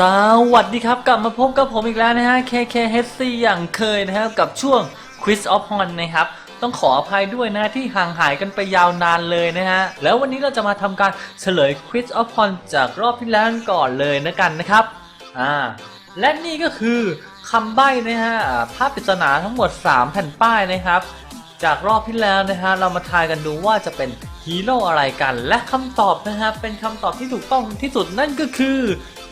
สวัสดีครับ กลับมาพบกับผมอีกแล้วนะฮะ KKHC อย่างเคยนะครับ กับช่วง Quiz of Hon นะครับ ต้องขออภัยด้วยนะที่ห่างหายกันไปยาวนานเลยนะฮะ แล้ววันนี้เราจะมาทำการเฉลย Quiz of Hon จากรอบที่แล้วกันก่อนเลยนะกันนะครับ อ่า และนี่ก็คือคำใบ้นะฮะภาพปริศนาทั้งหมด 3 แผ่นป้ายนะครับ จากรอบที่แล้วนะฮะเรามาทายกันดูว่าจะเป็นฮีโร่อะไรกัน และคำตอบนะฮะเป็นคำตอบที่ถูกต้องที่สุดนั่นก็คือ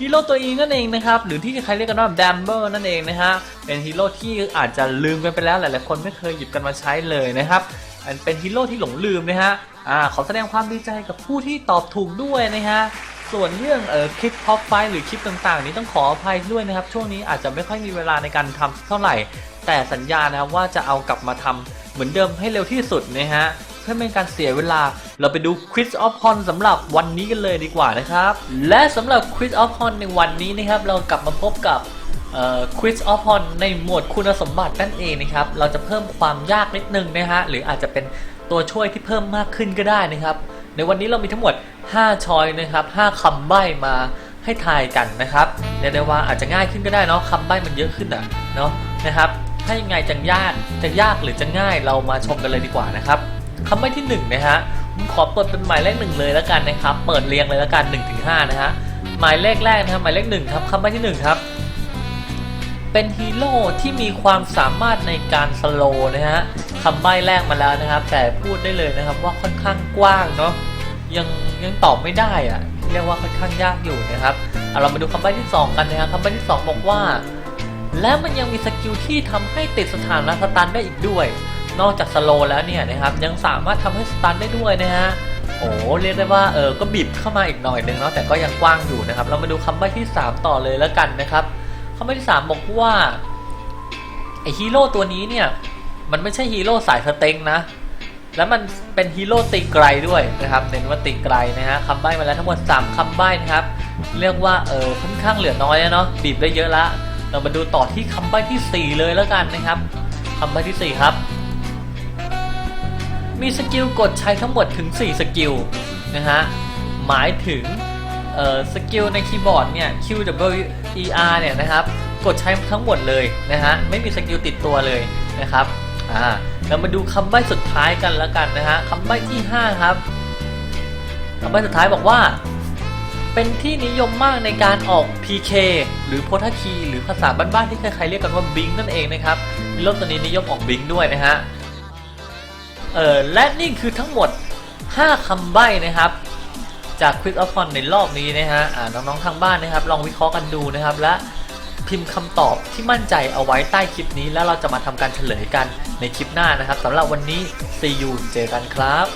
ฮีโร่ตัวเองนั่นเองนะครับหรือที่ใครเรียกกันว่าแดมเบอร์นั่นเองนะฮะเป็นฮีโร่ที่อาจจะลืมกันไปแล้วหลายๆคนไม่เคยหยิบกันมาใช้เลยนะครับอันเป็นฮีโร่ที่หลงลืมนะฮะอ่าขอแสดงความดีใจกับผู้ที่ตอบถูกด้วยนะฮะส่วนเรื่องเออคลิปท็อปไฟหรือคลิปต่างๆ นี้ต้องขออภัยด้วยนะครับ ช่วงนี้อาจจะไม่ค่อยมีเวลาในการทำเท่าไหร่ แต่สัญญานะครับว่าจะเอากลับมาทำเหมือนเดิมให้เร็วที่สุดนะฮะ พื่อไม่ให้การเสียเวลา เราไปดู Quiz of Hon สำหรับวันนี้กันเลยดีกว่านะครับ และสำหรับ Quiz of Hon ในวันนี้นะครับ เรากลับมาพบกับเอ่อ Quiz of Hon ในหมวดคุณสมบัตินั่นเองนะครับ เราจะเพิ่มความยากนิดนึงนะฮะ หรืออาจจะเป็นตัวช่วยที่เพิ่มมากขึ้นก็ได้นะครับ ในวันนี้เรามีทั้งหมด 5ชอยนะครับ 5คำใบ้มาให้ทายกันนะครับเรียกได้ว่าอาจจะง่ายขึ้นก็ได้เนาะคำใบ้มันเยอะขึ้นอะเนาะนะครับถ้ายังไงจะยากจะยากหรือจะง่ายเรามาชมกันเลยดีกว่านะครับ คำใบ้ที่1นะฮะผมขอเปิดเป็นหมายเลขหนึ่งเลยแล้วกันนะครับ เปิดเรียงเลยแล้วกัน1นถึงหนะฮะ หมายเลขแรกนะครับหมายเลขหนึ่งครับคำใบ้ที่หนึ่งครับ เป็นฮีโร่ที่มีความสามารถในการสโลนะฮะคำใบ้แรกมาแล้วนะครับ แต่พูดได้เลยนะครับว่าค่อนข้างกว้างเนาะ ยังยังตอบไม่ได้อะเรียกว่าค่อนข้างยากอยู่นะครับเอาเรามาดูคำใบ้ที่ 2 กันนะครับคำใบ้ที่ 2 บอกว่า และมันยังมีสกิลที่ทำให้ติดสถานะสตันได้อีกด้วย นอกจากสโลแล้วเนี่ยนะครับยังสามารถทำให้สตันได้ด้วยนะฮะโอ้เรียกได้ว่าเออก็บีบเข้ามาอีกหน่อยหนึ่งเนาะแต่ก็ยังกว้างอยู่นะครับ เรามาดูคำใบ้ที่ 3 ต่อเลยแล้วกันนะครับคำใบ้ที่สามบอกว่าไอฮีโร่ตัวนี้เนี่ยมันไม่ใช่ฮีโร่สายสเต็งนะ แล้วมันเป็นฮีโร่ตีไกลด้วยนะครับเน้นว่าตีไกลนะฮะคำใบ้มาแล้วทั้งหมด 3คำใบ้นะครับ เรียกว่าเออค่อนข้างเหลือน้อยแล้วเนาะบีบได้เยอะละเรามาดูต่อที่คำใบ้ที่ 4 เลยแล้วกันนะครับคำใบ้ที่ 4 ครับ มีสกิลกดใช้ทั้งหมดถึง 4 สกิลนะฮะ หมายถึงสกิลในคีย์บอร์ดเนี่ย Q W E R เนี่ยนะครับ กดใช้ทั้งหมดเลยนะฮะ ไม่มีสกิลติดตัวเลยนะครับ อ่า เรามาดูคำใบ้สุดท้ายกันแล้วกันนะฮะคำใบ้ที่ 5 ครับคำใบ้สุดท้ายบอกว่า เป็นที่นิยมมากในการออก PK หรือโพธาคีหรือภาษาบ้านๆที่ใครๆเรียกกันว่าบิงนั่นเองนะครับโลกตัวนี้นิยมออกบิงด้วยนะฮะ เออและนี่คือทั้งหมด 5คำใบ้นะครับ จาก Quick of Fun ในรอบนี้นะฮะอ่าน้องๆทางบ้านนะครับ ลองวิเคราะห์กันดูนะครับ และพิมพ์คำตอบที่มั่นใจเอาไว้ใต้คลิปนี้ แล้วเราจะมาทำการเฉลยกันในคลิปหน้านะครับสำหรับวันนี้ see you เจอกันครับ